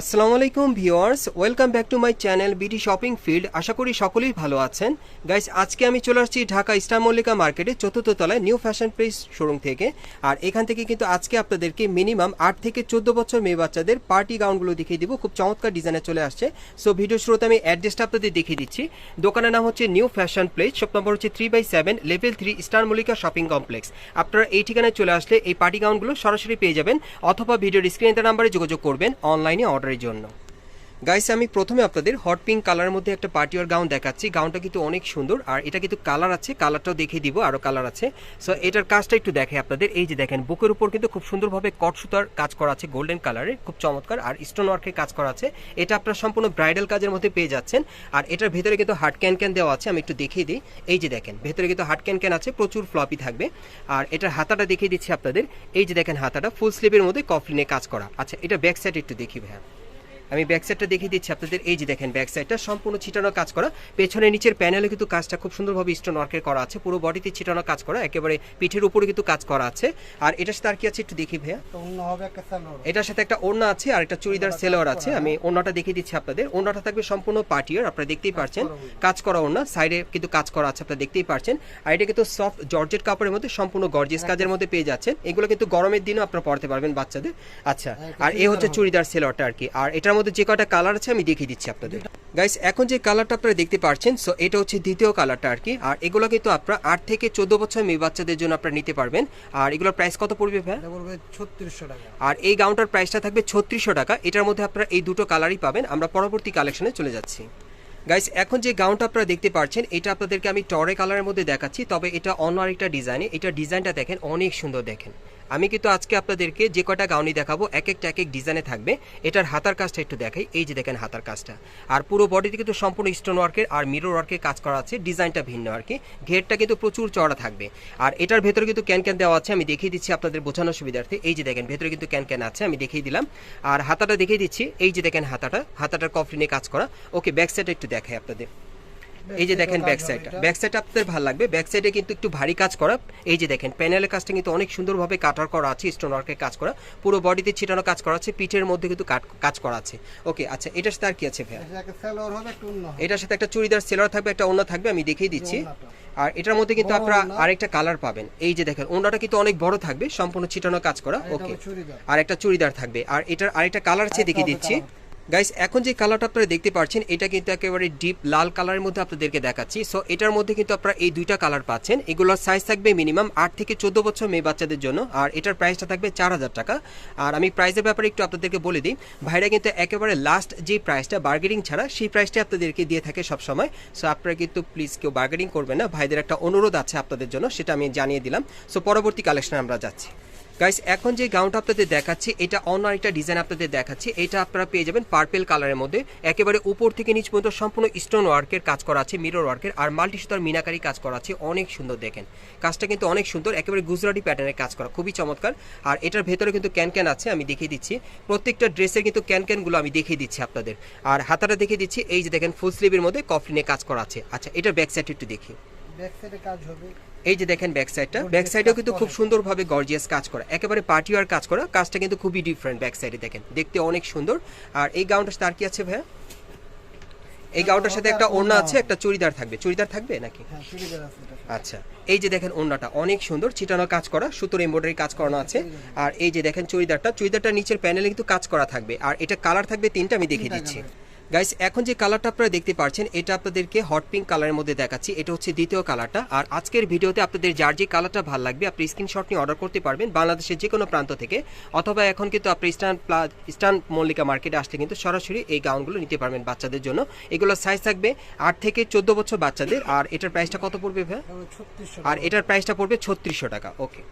আসসালামু আলাইকুম viewers, welcome back to my channel BD shopping field. আশা করি সকলেই ভালো আছেন। গাইস, আজকে আমি চলে আসছি ঢাকা ইস্টার মল্লিকা মার্কেটে চতুর্থ তলায় নিউ ফ্যাশন প্লেস শোরুম থেকে। আর এখান থেকে কিন্তু আজকে আপনাদেরকে মিনিমাম আট থেকে চোদ্দ বছর মেয়ে বাচ্চাদের পার্টি গাউনগুলো দেখিয়ে দিব। খুব চমৎকার ডিজাইনে চলে আসছে। সো ভিডিও শুরুতে আমি অ্যাড্রেসটা আপনাদের দেখিয়ে দিচ্ছি। দোকানের নাম হচ্ছে new fashion place, shop number হচ্ছে three by seven, level three star Mallika shopping complex. আপনারা এই ঠিকানায় চলে আসলে এই পার্টি গাউনগুলো সরাসরি পেয়ে যাবেন। অথবা ভিডিওর স্ক্রিনে নাম্বারে যোগাযোগ করবেন, অনলাইনে অর্ডারের জন্য গাইস আমি প্রথমে আপনাদের হট পিঙ্ক কালারের মধ্যে একটা পার্টি ওয়ার গাউন দেখাচ্ছি। গাউনটা কিন্তু অনেক সুন্দর। আর এটা কিন্তু কালার আছে কালারটাও দেখিয়ে দিব আরও কালার আছে। সো এটার কাজটা একটু দেখে আপনাদের। এই যে দেখেন, বুকের উপর কিন্তু খুব সুন্দরভাবে কট সুতার কাজ করা আছে গোল্ডেন কালারে খুব চমৎকার। আর স্টোন ওয়ার্কের কাজ করা আছে। এটা আপনারা সম্পূর্ণ ব্রাইডাল কাজের মধ্যে পেয়ে যাচ্ছেন। আর এটার ভেতরে কিন্তু হার্ড ক্যান ক্যান দেওয়া আছে, আমি একটু দেখিয়ে দিই। এই যে দেখেন, ভেতরে কিন্তু হার্ড ক্যান ক্যান আছে, প্রচুর ফ্লপি থাকবে। আর এটার হাতাটা দেখিয়ে দিচ্ছি আপনাদের। এই যে দেখেন হাতাটা ফুল স্লিভের মধ্যে কফলিনে কাজ করা। আচ্ছা এটা ব্যাক সাইড একটু দেখি ভাইয়া। আমি ব্যাক সাইডটা দেখিয়ে দিচ্ছি। আপনাদের এই যে দেখেন ব্যাক সাইডটা সম্পূর্ণ ছিটানো কাজ করা। পেছনে নিচের প্যানেলে কিন্তু কাজটা খুব সুন্দরভাবে স্টোন ওয়ার্কের করা আছে। পুরো বডিতে ছিটানো কাজ করা একেবারে পিঠের উপরে কিন্তু কাজ করা আছে। আর এটার সাথে আর কি আছে একটু দেখি ভাইয়া? এটার সাথে একটা ওড়না আছে আর একটা চুড়িদার সেলোয়ার আছে। আমি ওড়নাটা দেখিয়ে দিচ্ছি আপনাদের। ওড়নাটা থাকবে সম্পূর্ণ পার্টিয়ার আপনারা দেখতেই পারছেন। কাজ করা ওড়না সাইডে কিন্তু কাজ করা আছে আপনারা দেখতেই পারছেন। আর এটা কিন্তু সফট জর্জেট কাপড়ের মধ্যে সম্পূর্ণ গর্জিয়াস কাজের মধ্যে পেয়ে যাচ্ছেন। এগুলো কিন্তু গরমের দিনও আপনারা পরতে পারবেন বাচ্চাদের। আচ্ছা আর এ হচ্ছে চুড়িদার সেলোয়ারটা আর কি। আর এটার মধ্যে যে কটা কালার আছে আমি দেখিয়ে দিচ্ছি আপনাদের। গাইস এখন যে কালারটা আপনারা দেখতে পাচ্ছেন সো এটা হচ্ছে দ্বিতীয় কালারটা আর কি আর এগুলো কিন্তু আপনারা আট থেকে চোদ্দ বছর মেয়ে বাচ্চাদের জন্য আপনারা নিতে পারবেন। আর এগুলোর প্রাইস কত পড়বে ভাই পড়বে ছত্রিশশো টাকা। আর এই গাউনটার প্রাইসটা থাকবে ছত্রিশশো টাকা। এটার মধ্যে আপনারা এই দুটো কালারই পাবেন। আমরা পরবর্তী কালেকশনে চলে যাচ্ছি। গাইস এখন যে গাউনটা আপনারা দেখতে পাচ্ছেন এটা আপনাদেরকে আমি টরে কালারের মধ্যে দেখাচ্ছি। তবে এটা অন্য আরেকটা ডিজাইনে এটা ডিজাইনটা দেখেন অনেক সুন্দর দেখেন। আমি কিন্তু আজকে আপনাদেরকে যে কটা গাউনি দেখাবো এক একটা এক এক ডিজাইনে থাকবে। এটার হাতার কাজটা একটু দেখাই। এই যে দেখেন হাতার কাজটা। আর পুরো বডিতে কিন্তু সম্পূর্ণ স্টোন ওয়ার্কের আর মিরর ওয়ার্কের কাজ করা আছে, ডিজাইনটা ভিন্ন আর কি। ঘেরটা কিন্তু প্রচুর চড়া থাকবে। আর এটার ভেতরে কিন্তু ক্যান ক্যান দেওয়া আছে, আমি দেখিয়ে দিচ্ছি আপনাদের বোঝানোর সুবিধার্থে। এই যে দেখেন, ভেতরে কিন্তু ক্যান ক্যান আছে, আমি দেখিয়ে দিলাম। আর হাতাটা দেখিয়ে দিচ্ছি। এই যে দেখেন হাতাটা, হাতাটার কফলিনে কাজ করা। ওকে ব্যাক সাইড একটু দেখাই আপনাদের। এই যে দেখেন ব্যাক সাইডটা ব্যাক সাইডটা আপনাদের ভালো লাগবে। ব্যাক সাইডে কিন্তু একটু ভারী কাজ করা। এই যে দেখেন প্যানেলের কাজটা কিন্তু অনেক সুন্দরভাবে কাটার করা আছে স্টোন ওয়ার্কের কাজ করা। পুরো বডিতে ছিটানো কাজ করা আছে পিঠের মধ্যে কিন্তু কাজ করা আছে। ওকে আচ্ছা এটার সাথে আর কি আছে অন্য এটার সাথে একটা চুড়িদার সেলার থাকবে একটা ওড়না থাকবে আমি দেখিয়ে দিচ্ছি। আর এটার মধ্যে কিন্তু আপনারা আরেকটা কালার পাবেন। এই যে দেখেন ওড়নাটা কিন্তু অনেক বড় থাকবে সম্পূর্ণ ছিটানো কাজ করা। ওকে আর একটা চুড়িদার থাকবে। আর এটার আরেকটা কালার আছে দেখিয়ে দিচ্ছি। গাইস এখন যে কালারটা আপনারা দেখতে পাচ্ছেন, এটা কিন্তু একেবারে ডিপ লাল কালারের মধ্যে আপনাদেরকে দেখাচ্ছি। সো এটার মধ্যে কিন্তু আপনারা এই দুইটা কালার পাচ্ছেন। এগুলোর সাইজ থাকবে মিনিমাম আট থেকে চোদ্দ বছর মেয়ে বাচ্চাদের জন্য। আর এটার প্রাইসটা থাকবে চার হাজার টাকা। আর আমি প্রাইসের ব্যাপারে একটু আপনাদেরকে বলে দিই, ভাইরা কিন্তু একেবারে লাস্ট যে প্রাইসটা বার্গেনিং ছাড়া, সেই প্রাইসটা আপনাদেরকে দিয়ে থাকে সবসময়। সো আপনারা কিন্তু প্লিজ কেউ বার্গেনিং করবেন না। ভাইদের একটা অনুরোধ আছে আপনাদের জন্য, সেটা আমি জানিয়ে দিলাম। সো পরবর্তী কালেকশনে আমরা যাচ্ছি। গাইস এখন যে গাউনটা আপনাদের দেখাচ্ছি, এটা অন্য আরেকটা ডিজাইন আপনাদের দেখাচ্ছি। এটা আপনারা পেয়ে যাবেন পার্পেল কালারের মধ্যে। একেবারে উপর থেকে নিচ পর্যন্ত সম্পূর্ণ স্টোন ওয়ার্কের কাজ করা আছে মিরর ওয়ার্কের আর মাল্টি সুতার মিনাকারি কাজ করা আছে। অনেক সুন্দর দেখেন। কাজটা কিন্তু অনেক সুন্দর, একেবারে গুজরাটি প্যাটার্নের কাজ করা, খুবই চমৎকার। আর এটার ভেতরে কিন্তু ক্যান ক্যান আছে, আমি দেখিয়ে দিচ্ছি। প্রত্যেকটা ড্রেসের কিন্তু ক্যান ক্যানগুলো আমি দেখিয়ে দিচ্ছি আপনাদের। আর হাতাটা দেখিয়ে দিচ্ছি, এই যে দেখেন ফুল স্লিভের মধ্যে কফলিনে কাজ করা আছে। আচ্ছা এটার ব্যাক সাইড একটু দেখি। ব্যাক সাইডে কাজ হবে। এই যে দেখেন ব্যাক সাইডটা ব্যাক সাইডেও কিন্তু। খুব সুন্দরভাবে গর্জিয়াস কাজ করা। একেবারে পার্টি কাজ করা। কাজটা কিন্তু খুবই ডিফারেন্ট ব্যাক সাইডে দেখেন। দেখতে অনেক সুন্দর। আর এই গাউনটার সাথে আর কি আছে ভাইয়া? এই গাউনটার সাথে একটা ওড়না আছে একটা চুড়িদার থাকবে। চুড়িদার থাকবে নাকি? হ্যাঁ চুড়িদার আছে আচ্ছা। এই যে দেখেন ওড়নাটা অনেক সুন্দর। ছিটানো কাজ করা সুতোর এমব্রয়ডারি কাজ করানো আছে। আর এই যে দেখেন চুড়িদারটা চুড়িদারটা নিচের প্যানেলে কিন্তু কাজ করা থাকবে। আর এটা কালার থাকবে তিনটা আমি দেখিয়ে দিচ্ছি। গাইস এখন যে কালারটা আপনারা দেখতে পাচ্ছেন এটা আপনাদেরকে হট পিঙ্ক কালারের মধ্যে দেখাচ্ছি। এটা হচ্ছে দ্বিতীয় কালারটা আর আজকের ভিডিওতে আপনাদের যার যে কালারটা ভালো লাগবে আপনি স্ক্রিনশট নিয়ে অর্ডার করতে পারবেন বাংলাদেশের যে কোনো প্রান্ত থেকে। অথবা এখন কিন্তু আপনি ইস্টার্ন প্লা ইস্টার্ন মল্লিকা মার্কেটে আসলে কিন্তু সরাসরি এই গাউনগুলো নিতে পারবেন বাচ্চাদের জন্য। এগুলোর সাইজ থাকবে আট থেকে চোদ্দ বছর বাচ্চাদের। আর এটার প্রাইসটা কত পড়বে ভাই আর এটার প্রাইসটা পড়বে ছত্রিশশো টাকা। ওকে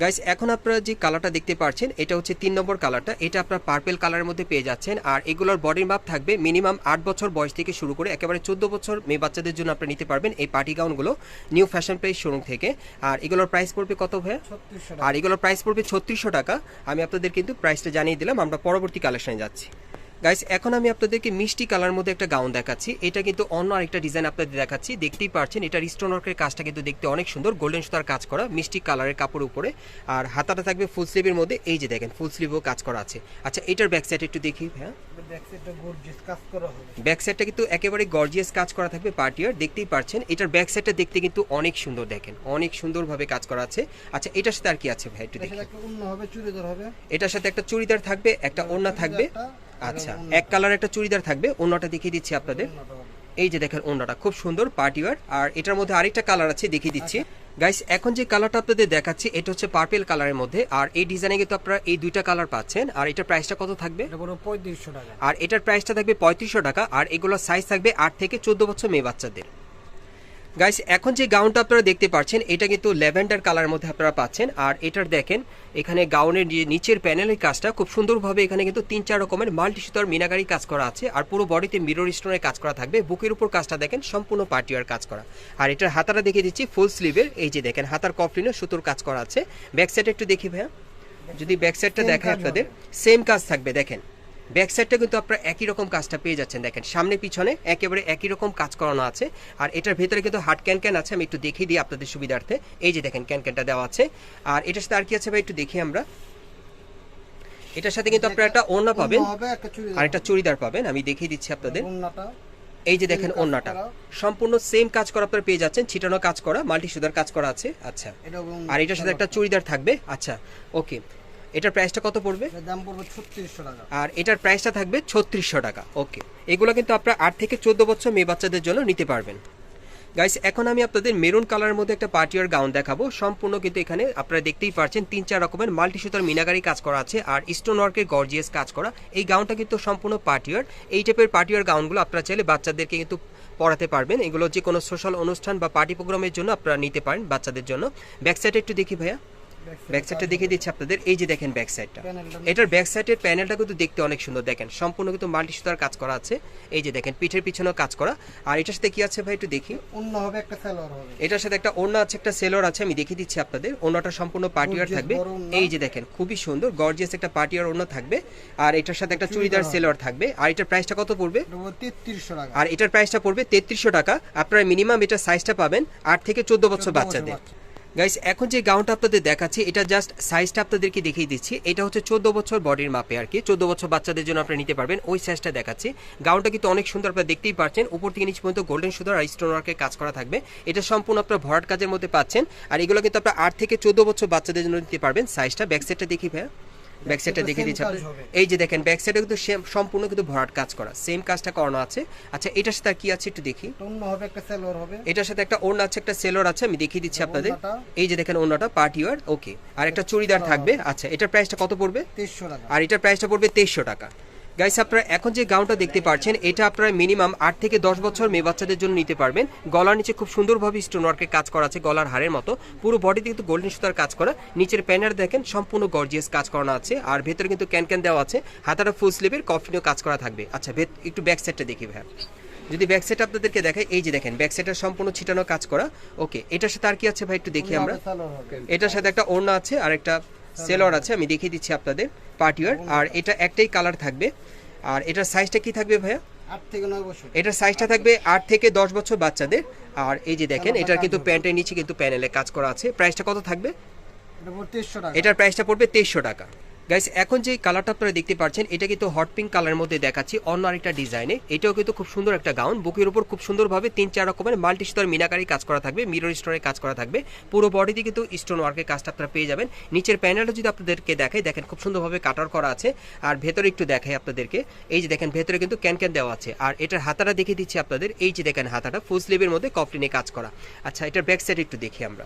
গাইস এখন আপনারা যে কালারটা দেখতে পাচ্ছেন এটা হচ্ছে তিন নম্বর কালারটা এটা আপনার পার্পেল কালারের মধ্যে পেয়ে যাচ্ছেন। আর এগুলোর বডির মাপ থাকবে মিনিমাম আট বছর বয়স থেকে শুরু করে একেবারে চোদ্দ বছর মেয়ে বাচ্চাদের জন্য আপনি নিতে পারবেন এই পার্টি গাউনগুলো নিউ ফ্যাশন প্রাইস শোরুম থেকে। আর এগুলোর প্রাইস পড়বে কত ভাই আর এগুলোর প্রাইস পড়বে ছত্রিশশো টাকা। আমি আপনাদের কিন্তু প্রাইসটা জানিয়ে দিলাম আমরা পরবর্তী কালেকশনে যাচ্ছি। গাইস এখন আমি আপনাদেরকে মিষ্টি কালার মধ্যে একটা গাউন দেখাচ্ছি। এটা কিন্তু অন্য আরেকটা ডিজাইন আপনাদের দেখাচ্ছি। দেখতেই পারছেন এটার স্টোন ওয়ার্কের কাজটা কিন্তু দেখতে অনেক সুন্দর। গোল্ডেন সুতার কাজ করা মিষ্টি কালারের কাপড় উপরে। আর হাতাটা থাকবে ফুল স্লিভের মধ্যে। এই যে দেখেন ফুল স্লিভও কাজ করা আছে। আচ্ছা এটার ব্যাক সাইড একটু দেখি হ্যাঁ। ব্যাক সাইডটা গর্জিয়াস কাজ করা হবে ব্যাক সাইডটা কিন্তু একেবারে গর্জিয়াস কাজ করা থাকবে পার্টিয়ার দেখতেই পারছেন এটার ব্যাক সাইডটা দেখতে কিন্তু অনেক সুন্দর দেখেন। অনেক সুন্দরভাবে কাজ করা আছে। আচ্ছা এটার সাথে আর কি আছে ভাই? একটু এটার দেখি সাথে একটা চুড়িদার এটার সাথে একটা চুড়িদার থাকবে একটা ওড়না থাকবে। আচ্ছা এক কালার একটা চুড়িদার থাকবে ওড়নাটা দেখিয়ে দিচ্ছি আপনাদের। এই যে দেখেন ওড়নাটা খুব সুন্দর পার্টি ওয়ার আর এটার মধ্যে আরেকটা কালার আছে দেখিয়ে দিচ্ছি। গাইস এখন যে কালারটা আপনাদের দেখাচ্ছি এটা হচ্ছে পার্পেল কালারের মধ্যে। আর এই ডিজাইনে কিন্তু আপনারা এই দুইটা কালার পাচ্ছেন। আর এটার প্রাইসটা কত থাকবে? পঁয়ত্রিশশো টাকা। আর এটার প্রাইসটা থাকবে পঁয়ত্রিশশো টাকা। আর এগুলোর সাইজ থাকবে আট থেকে চোদ্দ বছর মেয়ে বাচ্চাদের। গাইস এখন যে গাউনটা আপনারা দেখতে পাচ্ছেন এটা কিন্তু ল্যাভেন্ডার কালার মধ্যে আপনারা পাচ্ছেন। আর এটার দেখেন এখানে গাউনের যে নিচের প্যানেলের কাজটা খুব সুন্দরভাবে এখানে কিন্তু তিন চার রকমের মাল্টি সুতার মিনাগারি কাজ করা আছে। আর পুরো বডিতে মিরর স্টোনের কাজ করা থাকবে। বুকের উপর কাজটা দেখেন সম্পূর্ণ পার্টিয়ার কাজ করা। আর এটার হাতাটা দেখিয়ে দিচ্ছি ফুল স্লিভের এই যে দেখেন হাতার কফলিনে সুতোর কাজ করা আছে। ব্যাক সাইড একটু দেখি ভাইয়া। যদি ব্যাক সাইডটা Same দেখায় আপনাদের সেম কাজ থাকবে দেখেন। ব্যাক সাইডটা কিন্তু আপনারা একই রকম কাজটা পেয়ে যাচ্ছেন। দেখেন সামনে পিছনে একেবারে একই রকম কাজ করানো আছে। আর এটার ভেতরে কিন্তু হাট ক্যান ক্যান আছে আমি একটু দেখিয়ে দিই আপনাদের সুবিধার্থে। এই যে দেখেন ক্যান ক্যানটা দেওয়া আছে। আর এটার সাথে আর কি আছে ভাই একটু দেখি আমরা। এটার সাথে কিন্তু আপনারা একটা ওড়না পাবেন। আর একটা চুড়িদার পাবেন আমি দেখিয়ে দিচ্ছি আপনাদের। এই যে দেখেন ওড়নাটা। সম্পূর্ণ সেম কাজ করা আপনারা পেয়ে যাচ্ছেন ছিটানো কাজ করা মাল্টি সুদার কাজ করা আছে। আচ্ছা। আর এটার সাথে একটা চুড়িদার থাকবে। আচ্ছা ওকে। এটার প্রাইসটা কত পড়বে? দাম পড়বে ছত্রিশশো টাকা। আর এটার প্রাইসটা থাকবে ছত্রিশশো টাকা। ওকে এগুলো কিন্তু আপনারা আট থেকে চোদ্দ বছর মেয়ে বাচ্চাদের জন্য নিতে পারবেন। গাইস এখন আমি আপনাদের মেরুন কালারের মধ্যে একটা পার্টিয়ার গাউন দেখাবো। সম্পূর্ণ কিন্তু এখানে আপনারা দেখতেই পাচ্ছেন তিন চার রকমের মাল্টি সুতার মিনাগারি কাজ করা আছে আর স্টোন ওয়ার্কের গর্জিয়াস কাজ করা। এই গাউনটা কিন্তু সম্পূর্ণ পার্টিয়ার এই টাইপের পার্টিয়ার গাউনগুলো আপনারা চাইলে বাচ্চাদেরকে কিন্তু পড়াতে পারবেন। এগুলো যে কোনো সোশ্যাল অনুষ্ঠান বা পার্টি প্রোগ্রামের জন্য আপনারা নিতে পারেন বাচ্চাদের জন্য। ব্যাক সাইডে একটু দেখি ভাইয়া। ব্যাক সাইডটা দেখিয়ে দিচ্ছি আপনাদের। এই যে দেখেন ব্যাক সাইডটা এটার ব্যাক সাইডের প্যানেলটা কিন্তু দেখতে অনেক সুন্দর। দেখেন সম্পূর্ণ কিন্তু মাল্টি সুতার কাজ করা আছে। এই যে দেখেন পিঠের পিছনেও কাজ করা। আর এটার সাথে কি আছে ভাই একটু দেখি। অন্য হবে একটা সালোয়ার হবে। এটার সাথে একটা ওড়না আছে একটা সেলর আছে আমি দেখিয়ে দিচ্ছি আপনাদের। ওড়নাটা সম্পূর্ণ পার্টিয়ার থাকবে। এই যে দেখেন খুবই সুন্দর গর্জিয়াস একটা পার্টিয়ার ওড়না থাকবে। আর এটার সাথে একটা চুড়িদার সেলর থাকবে। আর এটার প্রাইসটা কত পড়বে? তেত্রিশশো টাকা। আর এটার প্রাইসটা পড়বে তেত্রিশশো টাকা। আপনারা মিনিমাম এটার সাইজটা পাবেন আট থেকে চোদ্দ বছর বাচ্চাদের। বাচ্চা। গাইস এখন যে গাউনটা আপনাদের দেখাচ্ছি, এটা জাস্ট সাইজটা আপনাদেরকে দেখিয়ে দিচ্ছি। এটা হচ্ছে চোদ্দ বছর বডির মাপে আর কি। চোদ্দ বছর বাচ্চাদের জন্য আপনারা নিতে পারবেন। ওই সাইজটা দেখাচ্ছি। গাউনটা কিন্তু অনেক সুন্দর, আপনারা দেখতেই পাচ্ছেন। উপর থেকে নিচ পর্যন্ত গোল্ডেন সুদার আর স্টোন ওয়ার্কের কাজ করা থাকবে। এটা সম্পূর্ণ আপনার ভরাট কাজের মধ্যে পাচ্ছেন। আর এগুলো কিন্তু আপনার আট থেকে চোদ্দ বছর বাচ্চাদের জন্য নিতে পারবেন। সাইজটা ব্যাক সাইডটা দেখি ভাইয়া। ব্যাক সাইডটা দেখিয়ে দিচ্ছি। এই যে দেখেন ব্যাক সাইডে কিন্তু সম্পূর্ণ কিন্তু ভরাট কাজ করা। সেম কাজটা করানো আছে। আচ্ছা এটার সাথে কি আছে একটু দেখি। অন্য হবে একটা সেলর হবে। এটার সাথে একটা ওড়না আছে একটা সেলর আছে আমি দেখিয়ে দিচ্ছি আপনাদের। এই যে দেখেন ওড়নাটা পার্টি ওয়ার ওকে আর একটা চুড়িদার থাকবে। আচ্ছা এটার প্রাইসটা কত পড়বে? তেইশশো টাকা। আর এটার প্রাইসটা পড়বে তেইশশো টাকা। গাইস আপনারা এখন যে গাউনটা দেখতে পাচ্ছেন এটা আপনারা মিনিমাম আট থেকে দশ বছর মেয়ে বাচ্চাদের জন্য নিতে পারবেন। গলার নিচে খুব সুন্দরভাবে স্টোন ওয়ার্কের কাজ করা আছে গলার হারের মতো। পুরো বডিতে কিন্তু গোল্ডেন সুতার কাজ করা। নিচের প্যানার দেখেন সম্পূর্ণ গর্জিয়াস কাজ করানো আছে। আর ভেতরে কিন্তু ক্যান ক্যান দেওয়া আছে। হাতাটা ফুল স্লিভের কফিনও কাজ করা থাকবে। আচ্ছা একটু ব্যাক সাইডটা দেখি ভাই যদি ব্যাক সাইড আপনাদেরকে দেখাই এই যে দেখেন ব্যাক সাইডটা সম্পূর্ণ ছিটানো কাজ করা। ওকে এটার সাথে আর কি আছে ভাই একটু দেখি আমরা। এটার সাথে একটা ওড়না আছে আর একটা সেলর আছে আমি দেখিয়ে দিচ্ছি আপনাদের পার্টিওয়ার আর এটা একটাই কালার থাকবে। আর এটার সাইজটা কি থাকবে ভাইয়া? এটার সাইজটা থাকবে আট থেকে দশ বছর বাচ্চাদের। আর এই যে দেখেন এটার কিন্তু প্যান্টের নিচে কিন্তু প্যানেলে কাজ করা আছে। প্রাইসটা কত থাকবে? এটার প্রাইসটা পড়বে তেইশশো টাকা। গাইস এখন যে কালারটা আপনারা দেখতে পাচ্ছেন, এটা কিন্তু হট পিঙ্ক কালারের মধ্যে দেখাচ্ছি, অন্য আরেকটা ডিজাইনে এটাও কিন্তু খুব সুন্দর একটা গাউন বুকের উপর খুব সুন্দরভাবে তিন চার রকমের মাল্টি সুতার মিনাকারি কাজ করা থাকবে মিরর স্টোনের কাজ করা থাকবে। পুরো বডিতে কিন্তু স্টোন ওয়ার্কের কাজটা আপনারা পেয়ে যাবেন। নিচের প্যানেলটা যদি আপনাদেরকে দেখাই, দেখেন খুব সুন্দরভাবে কাটার করা আছে। আর ভেতরে একটু দেখাই আপনাদেরকে। এই যে দেখেন, ভেতরে কিন্তু ক্যান ক্যান দেওয়া আছে। আর এটার হাতাটা দেখিয়ে দিচ্ছি আপনাদের। এই যে দেখেন হাতাটা ফুল স্লিভের মধ্যে কফলিনে কাজ করা। আচ্ছা এটার ব্যাক সাইড একটু দেখি আমরা।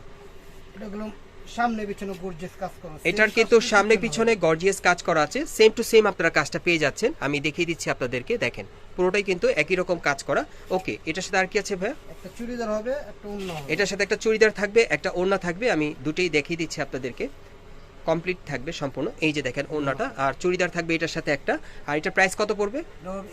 সামনে পিছনে গর্জিয়াস কাজ করা এটার কিন্তু সামনে পিছনে গর্জিয়াস কাজ করা আছে। সেম টু সেম আপনারা কাজটা পেয়ে যাচ্ছেন। আমি দেখিয়ে দিচ্ছি আপনাদেরকে দেখেন। পুরোটাই কিন্তু একই রকম কাজ করা। ওকে এটার সাথে আর কি আছে ভাই একটা চুড়িদার হবে একটা ওড়না এটার সাথে একটা চুড়িদার থাকবে একটা ওড়না থাকবে। আমি দুটোই দেখিয়ে দিচ্ছি আপনাদেরকে। কমপ্লিট থাকবে সম্পূর্ণ। এই যে দেখেন ওড়নাটা আর চুড়িদার থাকবে এটার সাথে একটা। আর এটার প্রাইস কত পড়বে?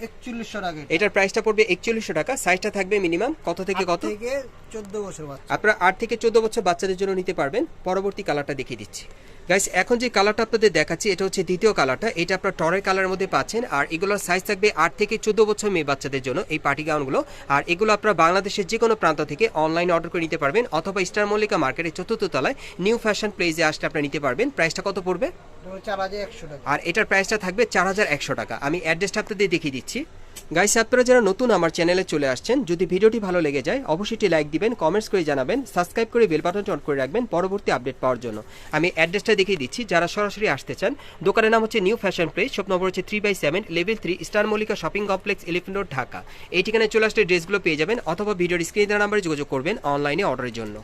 একচল্লিশশো টাকা এটার প্রাইসটা পড়বে একচল্লিশশো টাকা। সাইজটা থাকবে মিনিমাম কত থেকে কত? থেকে চোদ্দ বছর আপনারা আট থেকে চোদ্দ বছর বাচ্চাদের জন্য নিতে পারবেন। পরবর্তী কালারটা দেখিয়ে দিচ্ছি। গাইস এখন যে কালারটা আপনাদের দেখাচ্ছি এটা হচ্ছে দ্বিতীয় কালারটা এটা আপনার টরের কালারের মধ্যে পাচ্ছেন আর এগুলোর সাইজ থাকবে আট থেকে চোদ্দ বছর মেয়ে বাচ্চাদের জন্য এই পার্টি গাউনগুলো আর এগুলো আপনারা বাংলাদেশের যে কোনো প্রান্ত থেকে অনলাইন অর্ডার করে নিতে পারবেন অথবা স্টার মল্লিকা মার্কেটের চতুর্থ তলায় নিউ ফ্যাশন প্লেসে আসলে আপনারা নিতে পারবেন। প্রাইসটা কত পড়বে? চার হাজার একশো টাকা। আর এটার প্রাইসটা থাকবে চার হাজার একশো টাকা। আমি অ্যাড্রেসটা আপনাদের দেখিয়ে দিচ্ছি। গাইস আপনারা যারা নতুন আমার চ্যানেলে চলে আসছেন, যদি ভিডিওটি ভালো লেগে যায়, অবশ্যই লাইক দিবেন কমেন্টস করে জানাবেন সাবস্ক্রাইব করে বেল বাটনটি অন করে রাখবেন পরবর্তী আপডেট পাওয়ার জন্য। আমি অ্যাড্রেসটা দেখিয়ে দিচ্ছি, যারা সরাসরি আসতে চান, দোকানের নাম হচ্ছে new fashion place shop number হচ্ছে three by seven level three star Mallika shopping complex elephant road Dhaka এই ঠিকানায় চলে আসলে ড্রেসগুলো পেয়ে যাবেন, অথবা ভিডিওর স্ক্রিনে দেওয়া নাম্বারে যোগাযোগ করবেন অনলাইনে অর্ডারের জন্য।